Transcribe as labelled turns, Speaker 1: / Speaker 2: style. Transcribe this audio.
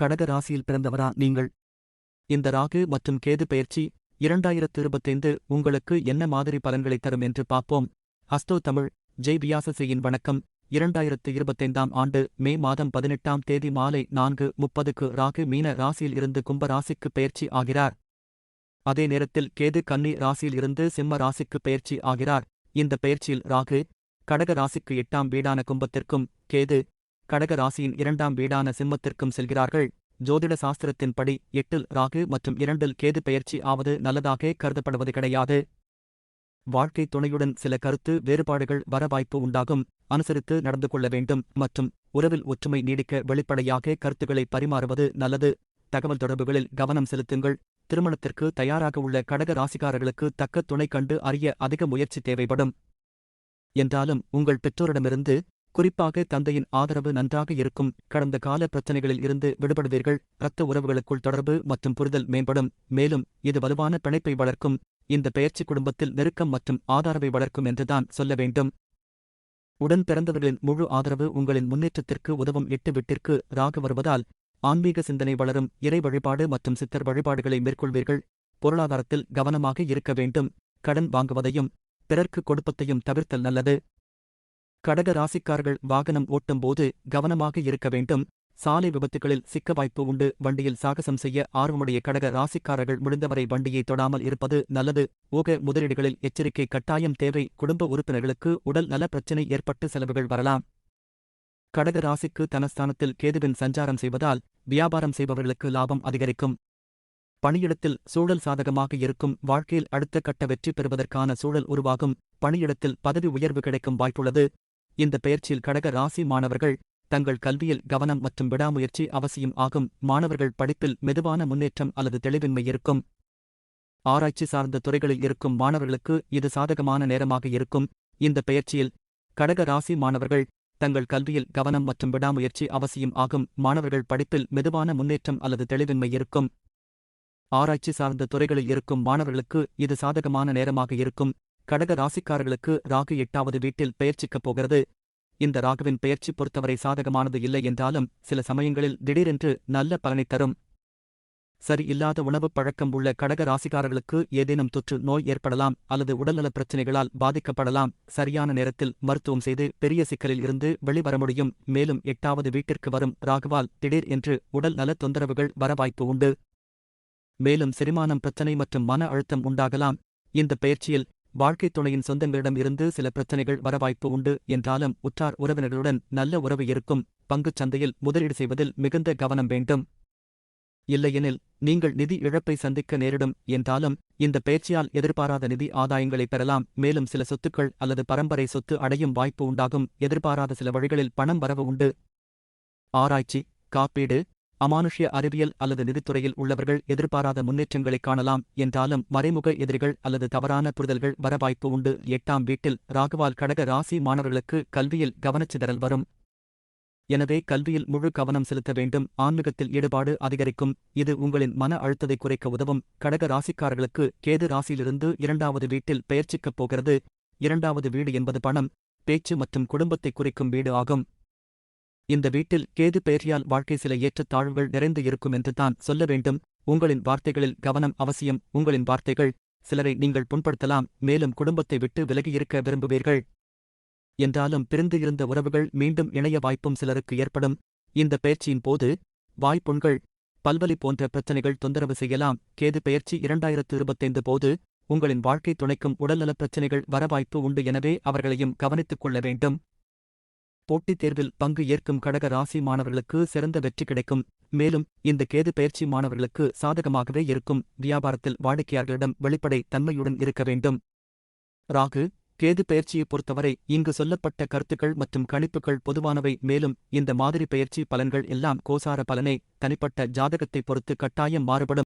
Speaker 1: கடக ராசியில் பிறந்தவரா நீங்கள்? இந்த ராகு மற்றும் கேது பெயர்ச்சி இரண்டாயிரத்து இருபத்தைந்து உங்களுக்கு என்ன மாதிரி பலன்களை தரும் என்று பார்ப்போம். ஹஸ்டோ தமிழ் ஜெய் வியாசசியின் வணக்கம். இரண்டாயிரத்து இருபத்தைந்தாம் ஆண்டு மே மாதம் பதினெட்டாம் தேதி மாலை நான்கு முப்பதுக்கு ராகு மீன ராசியில் இருந்து கும்ப ராசிக்கு பெயர்ச்சி ஆகிறார். அதே நேரத்தில் கேது கன்னி ராசியில் இருந்து சிம்ம ராசிக்கு பெயர்ச்சி ஆகிறார். இந்த பெயர்ச்சியில் ராகு கடக ராசிக்கு எட்டாம் வீடான கும்பத்திற்கும் கேது கடக ராசியின் இரண்டாம் வீடான சிம்மத்திற்கும் செல்கிறார்கள். ஜோதிட சாஸ்திரத்தின்படி எட்டில் ராகு மற்றும் இரண்டில் கேது பெயர்ச்சி ஆவது நல்லதாக கருதப்படுவது கிடையாது. வாழ்க்கை துணையுடன் சில கருத்து வேறுபாடுகள் வர வாய்ப்பு உண்டாகும். அனுசரித்து நடந்து கொள்ள வேண்டும் மற்றும் உறவில் ஒற்றுமை நீடிக்க வெளிப்படையாக கருத்துக்களை பரிமாறுவது நல்லது. தகவல் தொடர்புகளில் கவனம் செலுத்துங்கள். திருமணத்திற்கு தயாராக உள்ள கடக ராசிக்காரர்களுக்கு தக்க துணை கண்டு அறிய அதிக முயற்சி தேவைப்படும். என்றாலும் உங்கள் பெற்றோரிடமிருந்து குறிப்பாக தந்தையின் ஆதரவு நன்றாக இருக்கும். கடந்த கால பிரச்சனைகளில் இருந்து விடுபடுவீர்கள். இரத்த உறவுகளுக்குள் தொடர்பு மற்றும் புரிதல் மேம்படும். மேலும் இது வலுவான பிணைப்பை வளர்க்கும். இந்த பெயர்ச்சி குடும்பத்தில் நெருக்கம் மற்றும் ஆதரவை வளர்க்கும் என்றுதான் சொல்ல வேண்டும். உடன் பிறந்தவர்களின் முழு ஆதரவு உங்களின் முன்னேற்றத்திற்கு உதவும் எட்டு விட்டிற்கு ராக வருவதால் ஆன்மீக சிந்தனை வளரும். இறை வழிபாடு மற்றும் சித்தர் வழிபாடுகளை மேற்கொள்வீர்கள். பொருளாதாரத்தில் கவனமாக இருக்க வேண்டும். கடன் வாங்குவதையும் பிறர்க்கு கொடுப்பதையும் தவிர்த்தல் நல்லது. கடக ராசிக்காரர்கள் வாகனம் ஓட்டும்போது கவனமாக இருக்க வேண்டும். சாலை விபத்துகளில் சிக்க வாய்ப்பு உண்டு. வண்டியில் சாகசம் செய்ய ஆர்வமுடைய கடக ராசிக்காரர்கள் முடிந்தவரை வண்டியை தொடாமல் இருப்பது நல்லது. ஊக முதலீடுகளில் எச்சரிக்கை கட்டாயம் தேவை. குடும்ப உறுப்பினர்களுக்கு உடல் நல பிரச்சினை ஏற்பட்டு செலவுகள் வரலாம். கடக ராசிக்கு தனஸ்தானத்தில் கேதுவின் சஞ்சாரம் செய்வதால் வியாபாரம் செய்பவர்களுக்கு லாபம் அதிகரிக்கும். பணியிடத்தில் சூழல் சாதகமாக இருக்கும். வாழ்க்கையில் அடுத்த கட்ட வெற்றி பெறுவதற்கான சூழல் உருவாகும். பணியிடத்தில் பதவி உயர்வு கிடைக்கும் வாய்ப்புள்ளது. இந்த பெயர்ச்சியில் கடக ராசி மாணவர்கள் தங்கள் கல்வியில் கவனம் மற்றும் விடாமுயற்சி அவசியம் ஆகும். மாணவர்கள் படிப்பில் மெதுவான முன்னேற்றம் அல்லது தெளிவின்மை இருக்கும். ஆராய்ச்சி சார்ந்த துறைகளில் இருக்கும் மாணவர்களுக்கு இது சாதகமான நேரமாக இருக்கும். இந்த பெயர்ச்சியில் கடக ராசி மாணவர்கள் தங்கள் கல்வியில் கவனம் மற்றும் விடாமுயற்சி அவசியம் ஆகும். மாணவர்கள் படிப்பில் மெதுவான முன்னேற்றம் அல்லது தெளிவின்மை இருக்கும். ஆராய்ச்சி சார்ந்த துறைகளில் இருக்கும் மாணவர்களுக்கு இது சாதகமான நேரமாக இருக்கும். கடக ராசிக்காரர்களுக்கு ராகு எட்டாவது வீட்டில் பெயர்ச்சிக்கப் போகிறது. இந்த ராகுவின் பெயர்ச்சி பொறுத்தவரை சாதகமானது இல்லை என்றாலும் சில சமயங்களில் திடீரென்று நல்ல பலனைத் தரும். சரி இல்லாத உணவுப் பழக்கம் உள்ள கடக ராசிக்காரர்களுக்கு ஏதேனும் தொற்று நோய் ஏற்படலாம் அல்லது உடல்நலப் பிரச்சினைகளால் பாதிக்கப்படலாம். சரியான நேரத்தில் மருத்துவம் செய்து பெரிய சிக்கலில் இருந்து வெளிவர முடியும். மேலும் எட்டாவது வீட்டிற்கு வரும் ராகுவால் திடீர் என்று உடல் நலத் தொந்தரவுகள் வர வாய்ப்பு உண்டு. மேலும் செரிமானம் பிரச்சனை மற்றும் மன அழுத்தம் உண்டாகலாம். இந்த பயிற்சியில் வாழ்க்கைத் துணையின் சொந்தங்களிடம் இருந்து சில பிரச்சனைகள் வர வாய்ப்பு உண்டு என்றாலும் உற்றார் உறவினர்களுடன் நல்ல உறவு இருக்கும் பங்குச் சந்தையில் முதலீடு செய்வதில் மிகுந்த கவனம் வேண்டும். இல்லையெனில் நீங்கள் நிதி இழப்பை சந்திக்க நேரிடும் என்றாலும் இந்த பயிற்சியால் எதிர்பாராத நிதி ஆதாயங்களை பெறலாம். மேலும் சில சொத்துக்கள் அல்லது பரம்பரை சொத்து அடையும் வாய்ப்பு உண்டாகும். எதிர்பாராத சில வழிகளில் பணம் வரவு உண்டு. ஆராய்ச்சி காப்பீடு அமானுஷ்ய அறிவியல் அல்லது நிதித்துறையில் உள்ளவர்கள் எதிர்பாராத முன்னேற்றங்களைக் காணலாம் என்றாலும் மறைமுக எதிரிகள் அல்லது தவறான புரிதல்கள் வர வாய்ப்பு உண்டு. எட்டாம் வீட்டில் ராகுவால் கடக ராசி மாணவர்களுக்கு கல்வியில் கவனச்சிதறல் வரும். எனவே கல்வியில் முழு கவனம் செலுத்த வேண்டும். ஆன்மீகத்தில் ஈடுபாடு அதிகரிக்கும். இது உங்களின் மன அழுத்தத்தை குறைக்க உதவும். கடக ராசிக்காரர்களுக்கு கேது ராசியிலிருந்து இரண்டாவது வீட்டில் பெயர்ச்சிக்கப் போகிறது. இரண்டாவது வீடு என்பது பணம் பேச்சு மற்றும் குடும்பத்தை குறிக்கும் வீடு ஆகும். இந்த வீட்டில் கேது பெயர்ச்சியால் வாழ்க்கை சில ஏற்றத்தாழ்வுகள் நிறைந்து இருக்கும் என்று தான் சொல்ல வேண்டும். உங்களின் வார்த்தைகளில் கவனம் அவசியம். உங்களின் வார்த்தைகள் சிலரை நீங்கள் புண்படுத்தலாம். மேலும் குடும்பத்தை விட்டு விலகியிருக்க விரும்புவீர்கள். என்றாலும் பிரிந்து இருந்த உறவுகள் மீண்டும் இணைய வாய்ப்பும் சிலருக்கு ஏற்படும். இந்த பெயர்ச்சியின் போது வாய்ப்புண்கள் பல்வலி போன்ற பிரச்சனைகள் தொந்தரவு செய்யலாம். கேது பெயர்ச்சி இரண்டாயிரத்து இருபத்தைந்து போது உங்களின் வாழ்க்கை துணைக்கும் உடல்நலப் பிரச்சனைகள் வர வாய்ப்பு உண்டு. எனவே அவர்களையும் கவனித்துக் கொள்ள வேண்டும். போட்டித் தேர்வில் பங்கு ஏற்கும் கடக ராசி மாணவர்களுக்கு சிறந்த வெற்றி கிடைக்கும். மேலும் இந்த கேது பயிற்சி மாணவர்களுக்கு சாதகமாகவே இருக்கும். வியாபாரத்தில் வாடிக்கையாளர்களிடம் வெளிப்படை தன்மையுடன் இருக்க வேண்டும். ராகு கேது பயிற்சியை பொறுத்தவரை இங்கு சொல்லப்பட்ட கருத்துக்கள் மற்றும் கணிப்புகள் பொதுவானவை. மேலும் இந்த மாதிரி பயிற்சி பலன்கள் எல்லாம் கோசார பலனை. தனிப்பட்ட ஜாதகத்தை பொறுத்து கட்டாயம் மாறுபடும்.